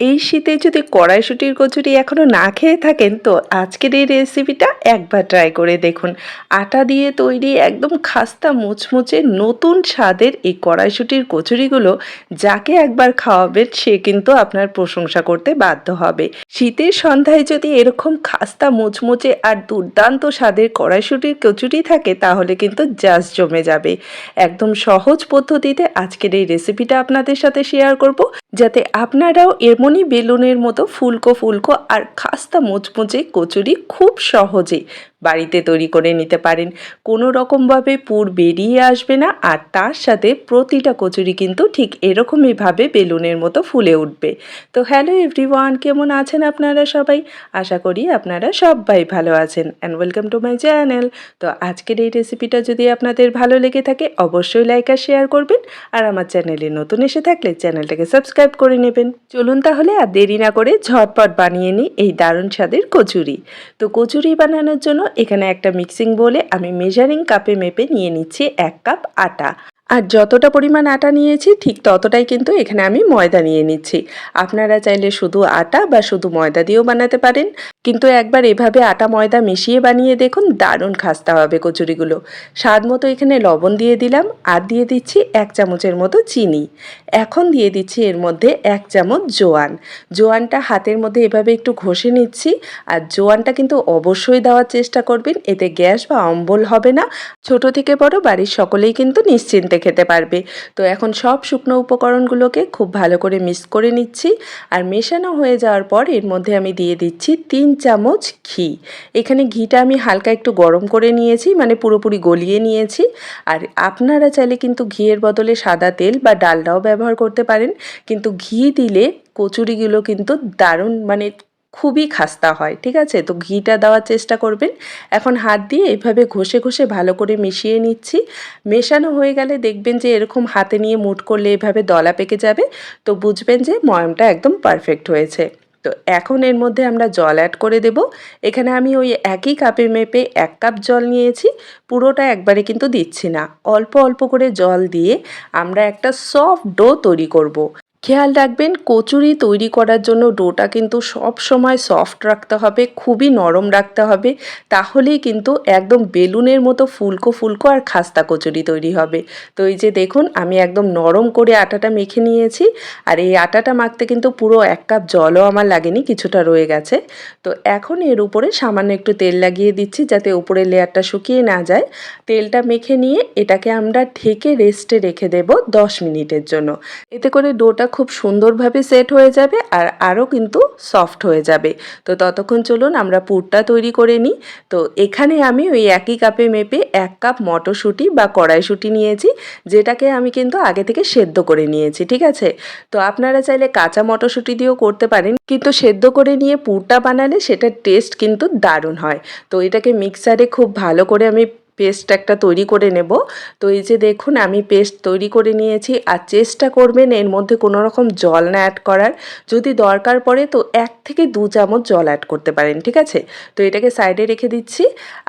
এই শীতে যদি কড়াইশুঁটির কচুরি এখনও না খেয়ে থাকেন, তো আজকের এই রেসিপিটা একবার ট্রাই করে দেখুন। আটা দিয়ে তৈরি একদম খাস্তা মুচমুচে নতুন স্বাদের এই কড়াইশুঁটির কচুরিগুলো, যাকে একবার খাওয়াবেন, সে কিন্তু আপনার প্রশংসা করতে বাধ্য হবে। শীতের সন্ধ্যায় যদি এরকম খাস্তা মুচমুচে আর দুর্দান্ত স্বাদের কড়াইশুঁটির কচুরি থাকে, তাহলে কিন্তু জাস্ট জমে যাবে। একদম সহজ পদ্ধতিতে আজকের এই রেসিপিটা আপনাদের সাথে শেয়ার করব, যাতে আপনারাও এমনই বেলুনের মতো ফুলকো ফুলকো আর খাস্তা মুচমুচে কচুরি খুব সহজে বাড়িতে তৈরি করে নিতে পারেন। কোনো রকমভাবে পুর বেরিয়ে আসবে না আর তার সাথে প্রতিটা কচুরি কিন্তু ঠিক এরকমইভাবে বেলুনের মতো ফুলে উঠবে। তো হ্যালো এভরিওয়ান, কেমন আছেন আপনারা সবাই? আশা করি আপনারা সবাই ভালো আছেন and welcome to my channel তো আজকের এই রেসিপিটা যদি আপনাদের ভালো লেগে থাকে, অবশ্যই লাইক আর শেয়ার করবেন। আর আমার চ্যানেলে নতুন এসে থাকলে চ্যানেলটাকে সাবস্ক্রাইব করে নেবেন। চলুন তাহলে আর দেরি না করে ঝটপট বানিয়ে নিই এই দারুণ স্বাদের কচুরি। তো কচুরি বানানোর জন্য এখানে একটা মিক্সিং বলে আমি মেজারিং কাপে মেপে নিয়ে নিচ্ছি এক কাপ আটা। আর যতটা পরিমাণ আটা নিয়েছি, ঠিক ততটাই কিন্তু এখানে আমি ময়দা নিয়ে নিচ্ছি। আপনারা চাইলে শুধু আটা বা শুধু ময়দা দিয়েও বানাতে পারেন। কিন্তু একবার এভাবে আটা ময়দা মিশিয়ে বানিয়ে দেখুন, দারুণ খাস্তা হবে কচুরিগুলো। স্বাদ মতো এখানে লবণ দিয়ে দিলাম, আর দিয়ে দিচ্ছি এক চামচের মতো চিনি। এখন দিয়ে দিচ্ছি এর মধ্যে এক চামচ জোয়ান। জোয়ানটা হাতের মধ্যে এভাবে একটু ঘষে নিচ্ছি, আর জোয়ানটা কিন্তু অবশ্যই দেওয়ার চেষ্টা করবেন। এতে গ্যাস বা অম্বল হবে না। ছোট থেকে বড় বাড়ির সকলেই কিন্তু নিশ্চিন্তে খেতে পারবে। তো এখন সব শুকনো উপকরণগুলোকে খুব ভালো করে মিক্স করে নিচ্ছি আর মেশানো হয়ে যাওয়ার পর এর মধ্যে আমি দিয়ে দিচ্ছি তিন চামচ ঘি। এখানে ঘিটা আমি হালকা একটু গরম করে নিয়েছি মানে পুরোপুরি গলিয়ে নিয়েছি। আর আপনারা চাইলে কিন্তু ঘিয়ের বদলে সাদা তেল বা ডালডাও ব্যবহার করতে পারেন। কিন্তু ঘি দিলে কচুরিগুলো কিন্তু দারুণ মানে খুবই খাস্তা হয়, ঠিক আছে? তো ঘিটা দেওয়ার চেষ্টা করবেন। এখন হাত দিয়ে এভাবে ঘষে ঘষে ভালো করে মিশিয়ে নিচ্ছি। মেশানো হয়ে গেলে দেখবেন যে এরকম হাতে নিয়ে মুট করলে এভাবে দলা পেকে যাবে। তো বুঝবেন যে ময়মটা একদম পারফেক্ট হয়েছে। তো এখন এর মধ্যে আমরা জল অ্যাড করে দেব। এখানে আমি ওই একই কাপে মেপে এক কাপ জল নিয়েছি। পুরোটা একবারে কিন্তু দিচ্ছি না। অল্প অল্প করে জল দিয়ে আমরা একটা সফট ডো তৈরি করব। খেয়াল রাখবেন, কচুরি তৈরি করার জন্য ডোটা কিন্তু সব সময় সফট রাখতে হবে, খুবই নরম রাখতে হবে। তাহলেই কিন্তু একদম বেলুনের মতো ফুলকো ফুলকো আর খাস্তা কচুরি তৈরি হবে। তো এই যে দেখুন, আমি একদম নরম করে আটাটা মেখে নিয়েছি আর এই আটাটা মাখতে কিন্তু পুরো এক কাপ জলও আমার লাগেনি, কিছুটা রয়ে গেছে। তো এখন এর উপরে সামান্য একটু তেল লাগিয়ে দিচ্ছি যাতে উপরের লেয়ারটা শুকিয়ে না যায়। তেলটা মেখে নিয়ে এটাকে আমরা ঢেকে রেস্টে রেখে দেব দশ মিনিটের জন্য। এতে করে ডোটা খুব সুন্দরভাবে সেট হয়ে যাবে আর আরও কিন্তু সফট হয়ে যাবে। তো ততক্ষণ চলুন আমরা পুরটা তৈরি করে নিই। তো এখানে আমি ওই একই কাপে মেপে এক কাপ মটরশুঁটি বা কড়াইশুঁটি নিয়েছি, যেটাকে আমি কিন্তু আগে থেকে সেদ্ধ করে নিয়েছি, ঠিক আছে? তো আপনারা চাইলে কাঁচা মটরশুঁটি দিয়েও করতে পারেন, কিন্তু সেদ্ধ করে নিয়ে পুরটা বানালে সেটার টেস্ট কিন্তু দারুণ হয়। তো এটাকে মিক্সারে খুব ভালো করে আমি পেস্ট একটা তৈরি করে নেব। তো এই যে দেখুন, আমি পেস্ট তৈরি করে নিয়েছি আর চেষ্টা করবেন এর মধ্যে কোনো রকম জল না অ্যাড করার। যদি দরকার পড়ে তো এক থেকে দু চামচ জল অ্যাড করতে পারেন, ঠিক আছে? তো এটাকে সাইডে রেখে দিচ্ছি।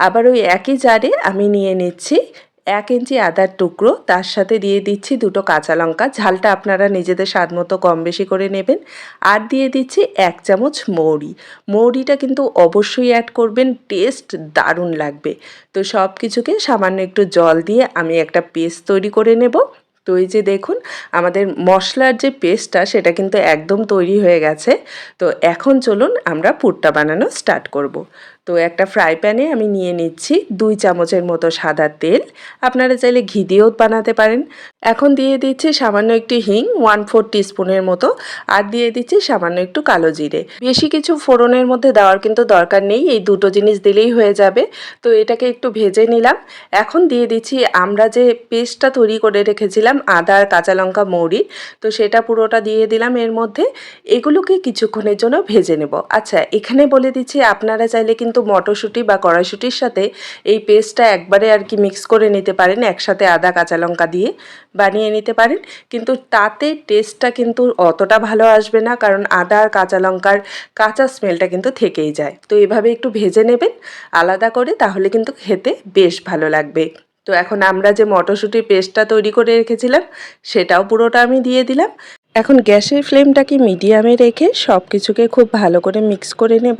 আবার ওই একই জারে আমি নিয়ে নিচ্ছি এক ইঞ্চি আদার টুকরো, তার সাথে দিয়ে দিচ্ছি দুটো কাঁচা লঙ্কা। ঝালটা আপনারা নিজেদের স্বাদ মতো কম বেশি করে নেবেন। আর দিয়ে দিচ্ছি এক চামচ মৌরি। মৌরিটা কিন্তু অবশ্যই অ্যাড করবেন টেস্ট দারুণ লাগবে। তো সব কিছুকে সামান্য একটু জল দিয়ে আমি একটা পেস্ট তৈরি করে নেব। তো এই যে দেখুন, আমাদের মশলার যে পেস্টটা সেটা কিন্তু একদম তৈরি হয়ে গেছে। তো এখন চলুন আমরা পুরটা বানানো স্টার্ট করব। তো একটা ফ্রাই প্যানে আমি নিয়ে নিচ্ছি দুই চামচের মতো সাদা তেল। আপনারা চাইলে ঘি দিয়েও বানাতে পারেন। এখন দিয়ে দিচ্ছি সামান্য একটু হিং ওয়ান ফোর টিস্পুনের মতো, আর দিয়ে দিচ্ছি সামান্য একটু কালো জিরে। বেশি কিছু ফোড়নের মধ্যে দেওয়ার কিন্তু দরকার নেই, এই দুটো জিনিস দিলেই হয়ে যাবে। তো এটাকে একটু ভেজে নিলাম। এখন দিয়ে দিচ্ছি আমরা যে পেস্টটা তৈরি করে রেখেছিলাম, আদা আর কাঁচা লঙ্কা মৌরি, তো সেটা পুরোটা দিয়ে দিলাম এর মধ্যে। এগুলোকে কিছুক্ষণের জন্য ভেজে নেব। আচ্ছা এখানে বলে দিচ্ছি আপনারা চাইলে কিন্তু মটরশুঁটি বা কড়াইশুঁটির সাথে এই পেস্টটা একবারে আর কি মিক্স করে নিতে পারেন, একসাথে আদা, কাঁচা লঙ্কা দিয়ে। বানিয়ে নিতে পারেন। কিন্তু তাতে টেস্টটা কিন্তু অতটা ভালো আসবে না, কারণ আদা আর কাঁচা লঙ্কার কাঁচা স্মেলটা কিন্তু থেকেই যায়। তো এভাবে একটু ভেজে নেবেন, আলাদা করে, তাহলে কিন্তু খেতে বেশ ভালো লাগবে। তো এখন আমরা যে মটরশুঁটির পেস্টটা তৈরি করে রেখেছিলাম, সেটাও পুরোটা আমি দিয়ে দিলাম। এখন গ্যাসের ফ্লেমটাকে মিডিয়ামে রেখে সব কিছুকে খুব ভালো করে মিক্স করে নেব।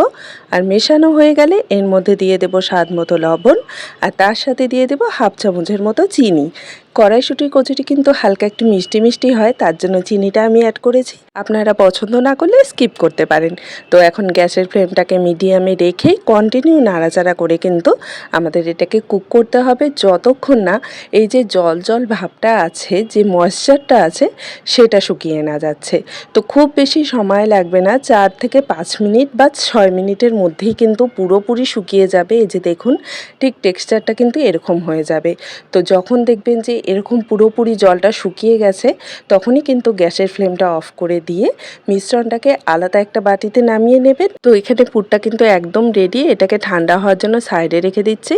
আর মেশানো হয়ে গেলে এর মধ্যে দিয়ে দেব স্বাদ মতো লবণ, আর তার সাথে দিয়ে দেব হাফ চামচের মতো চিনি। কড়াইশুটির কচুটি কিন্তু হালকা একটু মিষ্টি মিষ্টি হয়, তার জন্য চিনিটা আমি অ্যাড করেছি। আপনারা পছন্দ না করলে স্কিপ করতে পারেন। তো এখন গ্যাসের ফ্লেমটাকে মিডিয়ামে রেখেই কন্টিনিউ নাড়াচাড়া করে কিন্তু আমাদের এটাকে কুক করতে হবে। যতক্ষণ না এই যে জল জল ভাবটা আছে, যে ময়েশ্চারটা আছে, সেটা শুকিয়ে না যাচ্ছে। তো খুব বেশি সময় লাগবে না, চার থেকে পাঁচ মিনিট বা ছয় মিনিটের মধ্যেই কিন্তু পুরোপুরি শুকিয়ে যাবে। এই যে দেখুন, ঠিক টেক্সচারটা কিন্তু এরকম হয়ে যাবে। তো যখন দেখবেন যে এরকম পুরোপুরি জলটা শুকিয়ে গেছে, তখনই কিন্তু গ্যাসের ফ্লেমটা অফ করে দিয়ে মিশ্রণটাকে আলাদা একটা বাটিতে নামিয়ে নেবেন। তো এখানে পুরটা কিন্তু একদম রেডি এটাকে ঠান্ডা হওয়ার জন্য সাইডে রেখে দিচ্ছি।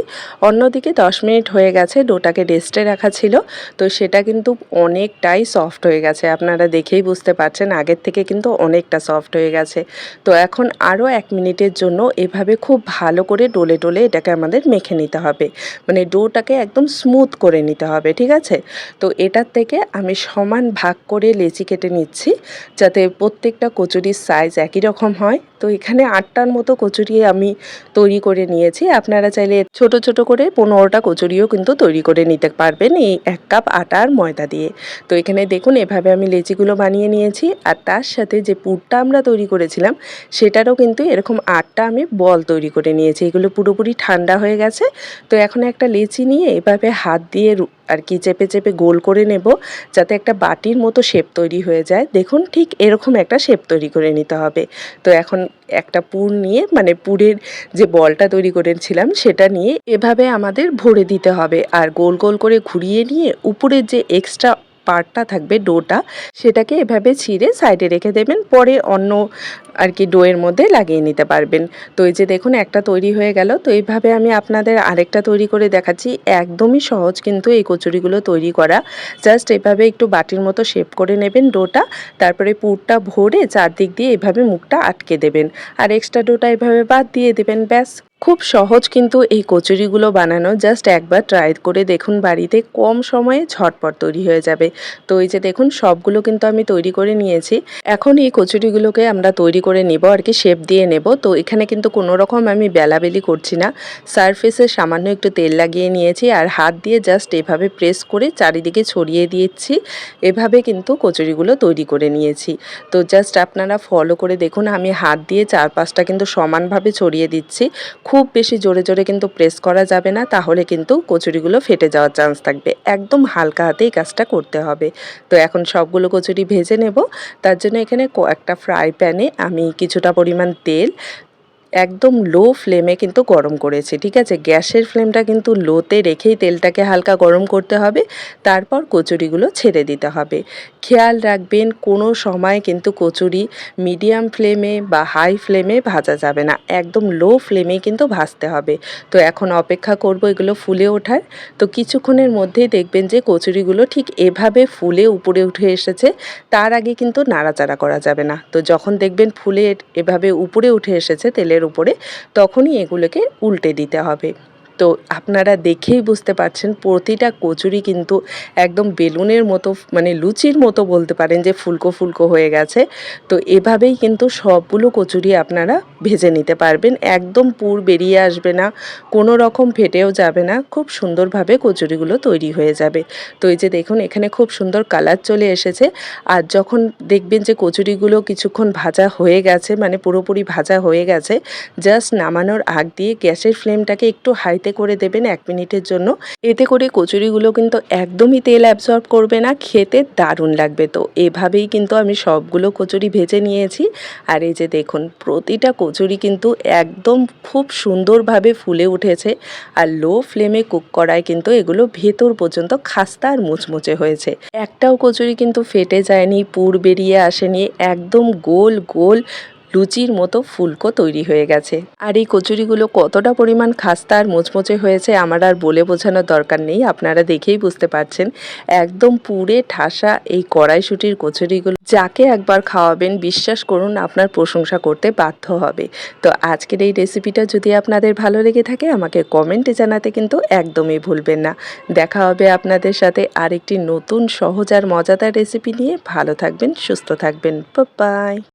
অন্যদিকে দশ মিনিট হয়ে গেছে, ডোটাকে রেস্টে রাখা ছিল। তো সেটা কিন্তু অনেকটাই সফট হয়ে গেছে, আপনারা দেখেই বুঝতে পারছেন আগের থেকে কিন্তু অনেকটা সফট হয়ে গেছে। তো এখন আরও এক মিনিটের জন্য এভাবে খুব ভালো করে ডোলে ডোলে এটাকে আমাদের মেখে নিতে হবে। মানে ডোটাকে একদম স্মুথ করে নিতে হবে, ঠিক আছে? তো এটার থেকে আমি সমান ভাগ করে লেচি কেটে নিচ্ছি, যাতে প্রত্যেকটা কচুরির সাইজ একই রকম হয়। তো এখানে আটটার মতো কচুরি আমি তৈরি করে নিয়েছি। আপনারা চাইলে ছোট ছোট করে পনেরোটা কচুরিও কিন্তু তৈরি করে নিতে পারবেন এই এক কাপ আটার ময়দা দিয়ে। তো এখানে দেখুন, এভাবে আমি লেচিগুলো বানিয়ে নিয়েছি। আর তার সাথে যে পুরটা আমরা তৈরি করেছিলাম, সেটারও কিন্তু এরকম আটটা আমি বল তৈরি করে নিয়েছি। এগুলো পুরোপুরি ঠান্ডা হয়ে গেছে। তো এখন একটা লেচি নিয়ে এভাবে হাত দিয়ে আর কি চেপে চেপে গোল করে নেব যাতে একটা বাটির মতো শেপ তৈরি হয়ে যায়। দেখুন, ঠিক এরকম একটা শেপ তৈরি করে নিতে হবে। তো এখন একটা পুর নিয়ে মানে পুরের যে বলটা তৈরি করেছিলাম, সেটা নিয়ে এভাবে আমাদের ভরে দিতে হবে। আর গোল গোল করে ঘুরিয়ে নিয়ে, উপরের যে এক্সট্রা পার্টটা থাকবে, ডোটা, সেটাকে এভাবে ছিঁড়ে সাইডে রেখে দেবেন, পরে অন্য আর কি ডোয়ের মধ্যে লাগিয়ে নিতে পারবেন। তো এই যে দেখুন, একটা তৈরি হয়ে গেল। তো এইভাবে আমি আপনাদের আরেকটা তৈরি করে দেখাচ্ছি। একদমই সহজ কিন্তু এই কচুরিগুলো তৈরি করা। জাস্ট এভাবে একটু বাটির মতো শেপ করে নেবেন ডোটা, তারপরে পুরটা ভরে চারদিক দিয়ে এভাবে মুখটা আটকে দেবেন। আর এক্সট্রা ডোটা এভাবে বাদ দিয়ে দেবেন, ব্যাস। খুব সহজ কিন্তু এই কচুরিগুলো বানানো। জাস্ট একবার ট্রাই করে দেখুন বাড়িতে, কম সময়ে ঝটপট তৈরি হয়ে যাবে। তো এই যে দেখুন, সবগুলো কিন্তু আমি তৈরি করে নিয়েছি। এখন এই কচুরিগুলোকে আমরা তৈরি করে নেব, আর কি শেপ দিয়ে নেব। তো এখানে কিন্তু কোনো রকম আমি বেলাবেলি করছি না। সারফেসে সামান্য একটু তেল লাগিয়ে নিয়েছি, আর হাত দিয়ে জাস্ট এভাবে প্রেস করে চারিদিকে ছড়িয়ে দিয়েছি এভাবে কিন্তু কচুরিগুলো তৈরি করে নিয়েছি। তো জাস্ট আপনারা ফলো করে দেখুন, আমি হাত দিয়ে চার পাঁচটা কিন্তু সমানভাবে ছড়িয়ে দিচ্ছি। খুব বেশি জোরে জোরে কিন্তু প্রেস করা যাবে না, তাহলে কিন্তু কচুরিগুলো ফেটে যাওয়ার চান্স থাকবে। একদম হালকা হাতেই কাজটা করতে হবে। তো এখন সবগুলো কচুরি ভেজে নেব। তার জন্য এখানে একটা ফ্রাই প্যানে আমি কিছুটা পরিমাণ তেল একদম লো ফ্লেমে কিন্তু গরম করেছি, ঠিক আছে? গ্যাসের ফ্লেমটা কিন্তু লোতে রেখেই তেলটাকে হালকা গরম করতে হবে, তারপর কচুরিগুলো ছেড়ে দিতে হবে। খেয়াল রাখবেন, কোনো সময় কিন্তু কচুরি মিডিয়াম ফ্লেমে বা হাই ফ্লেমে ভাজা যাবে না, একদম লো ফ্লেমেই কিন্তু ভাজতে হবে। তো এখন অপেক্ষা করব এগুলো ফুলে ওঠার, তো কিছুক্ষণের মধ্যেই দেখবেন যে কচুরিগুলো ঠিক এভাবে ফুলে উপরে উঠে এসেছে, তার আগে কিন্তু নাড়াচাড়া করা যাবে না। তো যখন দেখবেন ফুলে এভাবে উপরে উঠে এসেছে তেলের উপরে তখনই এগুলোকে উল্টে দিতে হবে। তো আপনারা দেখেই বুঝতে পারছেন, প্রতিটা কচুরি কিন্তু একদম বেলুনের মতো মানে লুচির মতো বলতে পারেন যে ফুলকো ফুলকো হয়ে গেছে। তো এভাবেই কিন্তু সবগুলো কচুরি আপনারা ভেজে নিতে পারবেন। একদম পুর বেরিয়ে আসবে না, কোনো রকম ফেটেও যাবে না, খুব সুন্দরভাবে কচুরিগুলো তৈরি হয়ে যাবে। তো এই যে দেখুন, এখানে খুব সুন্দর কালার চলে এসেছে। আর যখন দেখবেন যে কচুরিগুলো কিছুক্ষণ ভাজা হয়ে গেছে মানে পুরোপুরি ভাজা হয়ে গেছে, জাস্ট নামানোর আগ দিয়ে গ্যাসের ফ্লেমটাকে একটু হাইতে হাতে করে দেবেন এক মিনিটের জন্য। এতে করে কচুরিগুলো কিন্তু একদমই তেল অ্যাবজর্ব করবে না, খেতে দারুণ লাগবে। তো এভাবেই কিন্তু আমি সবগুলো কচুরি ভেজে নিয়েছি। আর এই যে দেখুন, প্রতিটা কচুরি কিন্তু একদম খুব সুন্দরভাবে ফুলে উঠেছে। আর লো ফ্লেমে কুক করায় কিন্তু এগুলো ভেতর পর্যন্ত খাস্তা আর মুচমুচে হয়েছে। একটাও কচুরি কিন্তু ফেটে যায়নি, পুর বেরিয়ে আসেনি, একদম গোল গোল লুচির মতো ফুলকো তৈরি হয়ে গেছে। আর এই কচুরিগুলো কতটা পরিমাণ খাস্তা আর মুচমুচে হয়েছে আমার আর বলে বোঝানোর দরকার নেই, আপনারা দেখেই বুঝতে পারছেন। একদম পুড়ে ঠাসা এই কড়াইশুটির কচুরিগুলো। যাকে একবার খাওয়াবেন, বিশ্বাস করুন, আপনার প্রশংসা করতে বাধ্য হবে। তো আজকের এই রেসিপিটা যদি আপনাদের ভালো লেগে থাকে, আমাকে কমেন্টে জানাতে কিন্তু একদমই ভুলবেন না। দেখা হবে আপনাদের সাথে আরেকটি নতুন সহজ আর মজাদার রেসিপি নিয়ে। ভালো থাকবেন, সুস্থ থাকবেন। বাই